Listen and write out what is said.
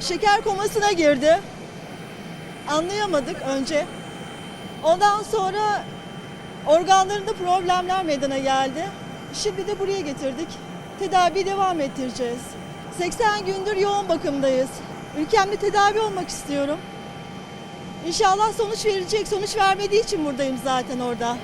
şeker komasına girdi. Anlayamadık önce. Ondan sonra organlarında problemler meydana geldi. Şimdi de buraya getirdik. Tedavi devam ettireceğiz. 80 gündür yoğun bakımdayız. Ülkemde tedavi olmak istiyorum. İnşallah sonuç verecek. Sonuç vermediği için buradayım zaten orada.